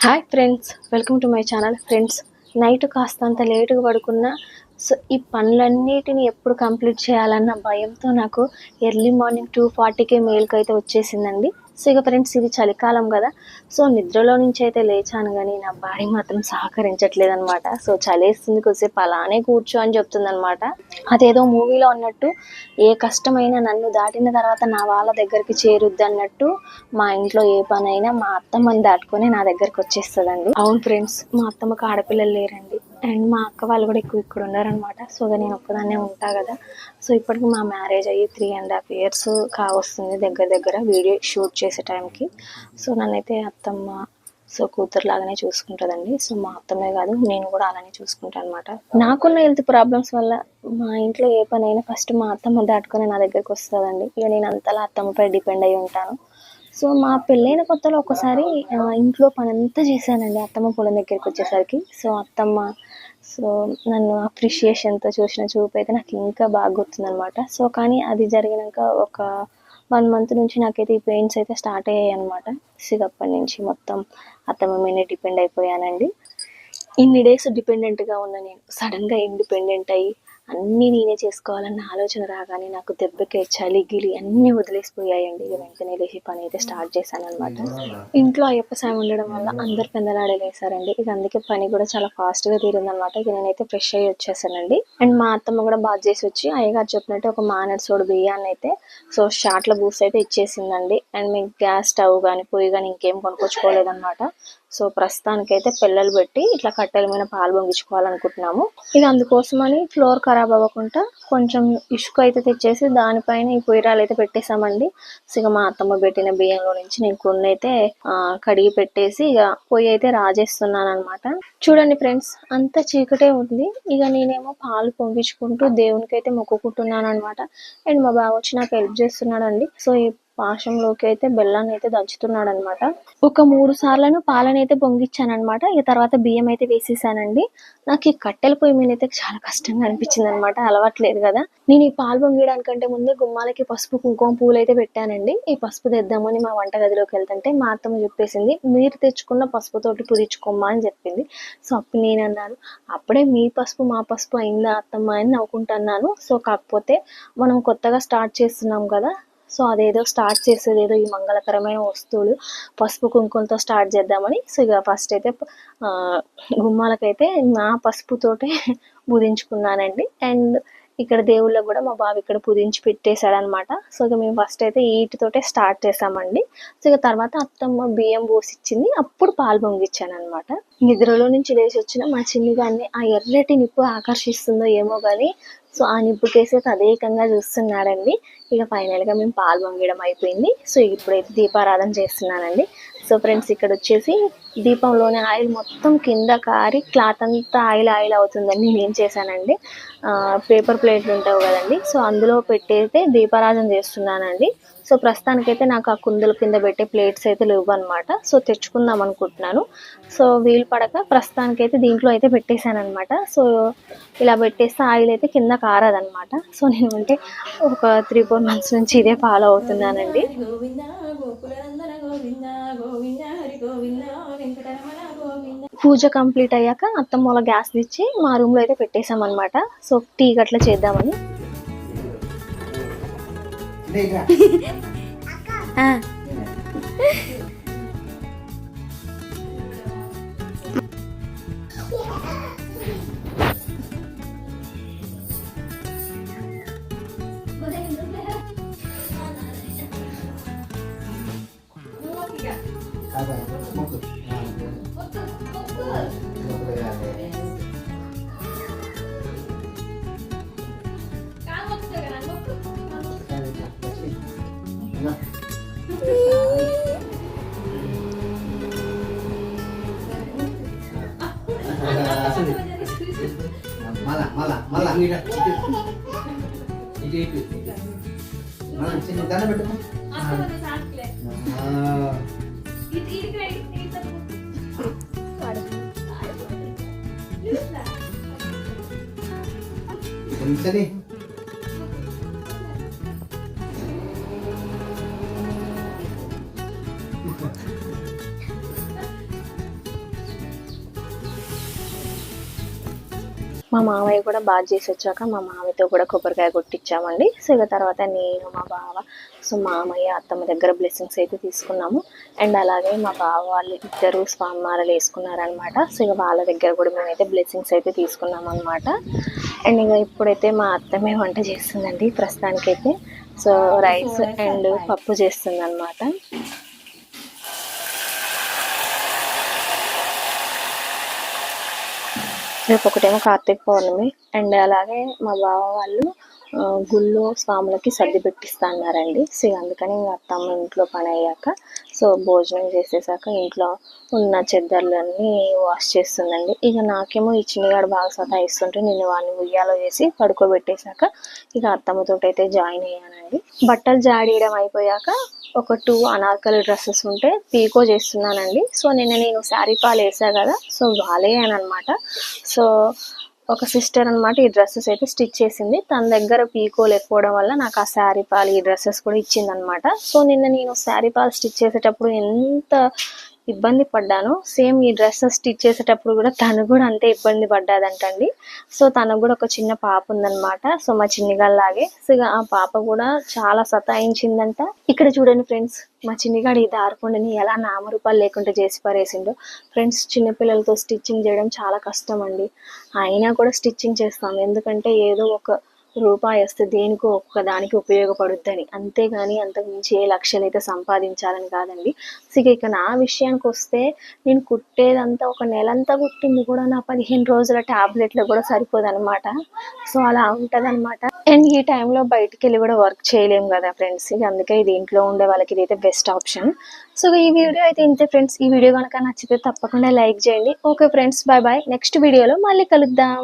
Hi friends welcome to my channel friends night కాస్తంత లేటుగా పడుకున్నా సో ఈ పనులన్నిటిని ఎప్పుడు కంప్లీట్ చేయాలన్న భయంతో నాకు ఎర్లీ మార్నింగ్ టూ ఫార్టీకే మేల్కి అయితే వచ్చేసిందండి. సో ఇక ఫ్రెండ్స్ ఇది చలికాలం కదా. సో నిద్రలో నుంచి అయితే లేచాను కానీ నా బాడీ మాత్రం సహకరించట్లేదు అనమాట సో చలేస్తుంది కొద్దిసేపు అలానే కూర్చో అని చెప్తుంది అనమాట అదేదో మూవీలో అన్నట్టు ఏ కష్టమైనా నన్ను దాటిన తర్వాత నా వాళ్ళ దగ్గరికి చేరుద్ది అన్నట్టు మా ఇంట్లో ఏ పనైనా మా అత్తమ్మని దాటుకొని నా దగ్గరికి వచ్చేస్తుందండి. అవును ఫ్రెండ్స్ మా అత్తమ్మకి ఆడపిల్లలు లేరండి. అండ్ మా అక్క వాళ్ళు కూడా ఎక్కువ ఇక్కడ ఉన్నారనమాట. సో ఇక నేను ఒక్కదాన్నే ఉంటా కదా. సో ఇప్పటికి మా మ్యారేజ్ అయ్యి త్రీ అండ్ హాఫ్ ఇయర్స్ కావస్తుంది దగ్గర దగ్గర వీడియో షూట్ చేసే టైంకి సో నన్నైతే అత్తమ్మ సో కూతురు లాగానే చూసుకుంటుందండి. సో మా అత్తమ్మే కాదు నేను కూడా అలానే చూసుకుంటాను అనమాట. నాకున్న హెల్త్ ప్రాబ్లమ్స్ వల్ల మా ఇంట్లో ఏ పని అయినా ఫస్ట్ మా అత్తమ్మ దాటుకొని నా దగ్గరికి వస్తుందండి. ఇక నేను అంతలా అత్తమ్మపై డిపెండ్ అయి ఉంటాను. సో మా పెళ్ళైన కొత్తలో ఒకసారి ఇంట్లో పని అంతా చేశానండి అత్తమ్మ పొలం దగ్గరికి వచ్చేసరికి. సో అత్తమ్మ సో నన్ను అప్రిషియేషన్తో చూసిన చూపు అయితే నాకు ఇంకా బాగా గుర్తుందనమాట సో కానీ అది జరిగినాక ఒక వన్ మంత్ నుంచి నాకైతే ఈ పెయిన్స్ అయితే స్టార్ట్ అయ్యాయి అనమాట సిగప్పటి నుంచి మొత్తం అత్తమ్మ మీద డిపెండ్ అయిపోయానండి. ఇన్ని డేస్ డిపెండెంట్గా ఉన్న నేను సడన్గా ఇండిపెండెంట్ అయ్యి అన్నీ నేనే చేసుకోవాలన్న ఆలోచన రాగానే నాకు దెబ్బకి చలి గిలి అన్నీ వదిలేసిపోయాయండి. ఇక వెంటనే లేచి పని అయితే స్టార్ట్ చేశాను అనమాట ఇంట్లో అయ్యప్ప సాయం ఉండడం వల్ల అందరు పెందలాడే లేసారండి. ఇక అందుకే పని కూడా చాలా ఫాస్ట్గా తీరిందనమాట ఇక నేనైతే ఫ్రెష్ అయ్యి వచ్చేసానండి. అండ్ మా అత్తమ్మ కూడా బాగా చేసి వచ్చి అయ్యగారు చెప్పినట్టు ఒక మానెడ్ సోడు బియ్యాన్ని అయితే సో షార్ట్ల బూస్ అయితే ఇచ్చేసిందండి. అండ్ మీకు గ్యాస్ స్టవ్ కానీ పొయ్యి కానీ ఇంకేం కొనుక్కొచ్చుకోలేదన్నమాట. సో ప్రస్తుతానికైతే పిల్లలు పెట్టి ఇట్లా కట్టెల మీద పాలు పొంగించుకోవాలనుకుంటున్నాము. ఇక అందుకోసమని ఫ్లోర్ ఖరాబ్ అవ్వకుండా కొంచెం ఇసుక అయితే తెచ్చేసి దానిపైన ఈ పొయ్యిరాలు అయితే పెట్టేసామండి ఇక మా అత్తమ్మ పెట్టిన బియ్యంలో నుంచి నేను కొన్ని అయితే కడిగి పెట్టేసి ఇక పొయ్యి అయితే రాజేస్తున్నాను అనమాట చూడండి ఫ్రెండ్స్ అంత చీకటే ఉంది. ఇక నేనేమో పాలు పొంగించుకుంటూ దేవునికి అయితే మొక్కుకుంటున్నాను అనమాట అండ్ మా బావ వచ్చి నాకు హెల్ప్ చేస్తున్నాడండి. సో పాశంలోకి అయితే బెల్లాన్ని అయితే దంచుతున్నాడు అనమాట ఒక మూడు సార్లను పాలను అయితే పొంగిచ్చానమాట ఇక తర్వాత బియ్యం అయితే వేసేసానండి. నాకు ఈ కట్టెల పొయ్యి మీద అయితే చాలా కష్టంగా అనిపించింది అనమాట అలవాట్లేదు కదా. నేను ఈ పాలు పొంగియడానికంటే ముందే గుమ్మాలకి పసుపు కుంకుమ పూలు అయితే పెట్టానండి. ఈ పసుపు తెద్దామని మా వంట గదిలోకి వెళ్తుంటే మా అత్తమ్మ చెప్పేసింది మీరు తెచ్చుకున్న పసుపుతోటి పుదించుకోమ్మా అని చెప్పింది. సో అప్పుడు నేను అన్నాను అప్పుడే మీ పసుపు మా పసుపు అయిందా అత్తమ్మ అని నవ్వుకుంటున్నాను సో కాకపోతే మనం కొత్తగా స్టార్ట్ చేస్తున్నాం కదా సో అదేదో స్టార్ట్ చేసేది ఏదో ఈ మంగళకరమైన వస్తువులు పసుపు కుంకుమతో స్టార్ట్ చేద్దామని. సో ఇక ఫస్ట్ అయితే గుమ్మాలకైతే నా పసుపుతోటే పూజించుకున్నానండి. అండ్ ఇక్కడ దేవుళ్ళకు కూడా మా బాబు ఇక్కడ పూజించి పెట్టేశాడనమాట. సో ఇక మేము ఫస్ట్ అయితే ఈటితోటే స్టార్ట్ చేసామండి సో ఇక తర్వాత అత్తమ్మ బియ్యం పోసిచ్చింది. అప్పుడు పాలు పొంగిచ్చాను అనమాట నిద్రలో నుంచి లేచి వచ్చిన మా చిన్ని ఆ ఎర్రటి నిప్పు ఆకర్షిస్తుందో ఏమో కానీ సో ఆ నిప్పుకేసి తదేకంగా చూస్తున్నాడండి. ఇక ఫైనల్గా మేము పాలు పొంగడం అయిపోయింది. సో ఇప్పుడైతే దీపారాధన చేస్తున్నానండి. సో ఫ్రెండ్స్ ఇక్కడ వచ్చేసి దీపంలోని ఆయిల్ మొత్తం కింద కారి క్లాత్ అంతా ఆయిల్ ఆయిల్ అవుతుందని నేను ఏం చేశానండి పేపర్ ప్లేట్లు ఉంటావు కదండి. సో అందులో పెట్టేస్తే దీపారాధన చేస్తున్నానండి. సో ప్రస్తుతానికైతే నాకు ఆ కుందుల కింద పెట్టే ప్లేట్స్ అయితే లేవు అనమాట సో తెచ్చుకుందాం అనుకుంటున్నాను. సో వీలు పడక ప్రస్తుతానికైతే దీంట్లో అయితే పెట్టేశాను అనమాట సో ఇలా పెట్టేస్తే ఆయిల్ అయితే కింద కారదనమాట సో నేను అంటే ఒక త్రీ ఫోర్ మంత్స్ నుంచి ఇదే ఫాలో అవుతున్నానండి. గోవింద గోకులనందన గోవింద గోవింద హరి గోవింద వెంకటరమణ గోవింద పూజ కంప్లీట్ అయ్యాక అత్తమ్మ వాళ్ళ గ్యాస్ తెచ్చి మా రూమ్లో అయితే పెట్టేశాం అనమాట సో టీ గట్లా చేద్దామని. మళ్ళా మళ్ళా మళ్ళా ఇటు ఇటు ఇటు. చిన్న దండ పెట్టు కొంచెం మా మామయ్య కూడా బాగా చేసి వచ్చాక మా మామయ్యతో కూడా కొబ్బరికాయ కొట్టించామండి సో ఇక తర్వాత నేను మా బావ సో మామయ్య అత్తమ్మ దగ్గర బ్లెస్సింగ్స్ అయితే తీసుకున్నాము అండ్ అలాగే మా బావ వాళ్ళు ఇద్దరు స్వామిమాలలు వేసుకున్నారనమాట సో ఇక వాళ్ళ దగ్గర కూడా మేమైతే బ్లెస్సింగ్స్ అయితే తీసుకున్నాం అనమాట అండ్ ఇక ఇప్పుడైతే మా అత్తమ్మే వంట చేస్తుందండి ప్రస్తుతానికైతే సో రైస్ అండ్ పప్పు చేస్తుంది రేపు ఒకటేమో కార్తీక పౌర్ణమి. అండ్ అలాగే మా బావ వాళ్ళు గుళ్ళో స్వాములకి సర్ది పెట్టిస్తా అన్నారండి సో అందుకని ఇంకా అత్తమ్మ ఇంట్లో పని అయ్యాక సో భోజనం చేసేసాక ఇంట్లో ఉన్న చెద్దర్లన్నీ వాష్ చేస్తుందండి. ఇక నాకేమో ఈ చిన్నగాడు బాగా సతాయిస్తుంటే నేను వాడిని ఉయ్యాలో చేసి పడుకోబెట్టేశాక ఇక అత్తమ్మతో అయితే జాయిన్ అయ్యానండి. బట్టలు జాడీయడం అయిపోయాక ఒక టూ అనార్కలి డ్రెస్సెస్ ఉంటే పీకో చేస్తున్నానండి. సో నిన్న నేను శారీ పాలు వేసా కదా సో వాళ్ళే అనమాట. సో ఒక సిస్టర్ అన్నమాట ఈ డ్రెస్సెస్ అయితే స్టిచ్ చేసింది. తన దగ్గర పీకో లేకపోవడం వల్ల నాకు ఆ శారీ పాల్ ఈ డ్రెస్సెస్ కూడా ఇచ్చింది అనమాట సో నిన్న నేను శారీ పాల్ స్టిచ్ చేసేటప్పుడు ఎంత ఇబ్బంది పడ్డాను. సేమ్ ఈ డ్రెస్సెస్ స్టిచ్ చేసేటప్పుడు కూడా తను కూడా అంతే ఇబ్బంది పడ్డాదంటండి. సో తనకు కూడా ఒక చిన్న పాప ఉందన్నమాట. సో మా చిన్నిగాళ్ళలాగే సో ఆ పాప కూడా చాలా సతాయించిందంట. ఇక్కడ చూడండి ఫ్రెండ్స్ మా చిన్నిగాడు ఈ దారపుండిని ఎలా నామరూపాలు లేకుండా చేసి పారేసిండో. ఫ్రెండ్స్ చిన్నపిల్లలతో స్టిచ్చింగ్ చేయడం చాలా కష్టం అండి అయినా కూడా స్టిచ్చింగ్ చేస్తాం. ఎందుకంటే ఏదో ఒక రూపాయి వస్తే దేనికో ఒక్క దానికి ఉపయోగపడుద్దని. అంతేగాని అంతకు మించి ఏ లక్ష్యాలు అయితే సంపాదించాలని కాదండి. సో ఇక నా విషయానికి వస్తే నేను కుట్టేదంతా ఒక నెలంతా కుట్టింది కూడా నా పదిహేను రోజుల ట్యాబ్లెట్లు కూడా సరిపోదన్నమాట. సో అలా ఉంటదన్నమాట. అండ్ ఈ టైంలో బయటికి వెళ్ళి కూడా వర్క్ చేయలేము కదా ఫ్రెండ్స్. ఇక అందుకే ఇది ఇంట్లో ఉండే వాళ్ళకి ఇదైతే బెస్ట్ ఆప్షన్. సో ఈ వీడియో అయితే ఇంతే ఫ్రెండ్స్. ఈ వీడియో కనుక నచ్చితే తప్పకుండా లైక్ చేయండి. Okay friends bye bye. Next వీడియోలో మళ్ళీ కలుద్దాం.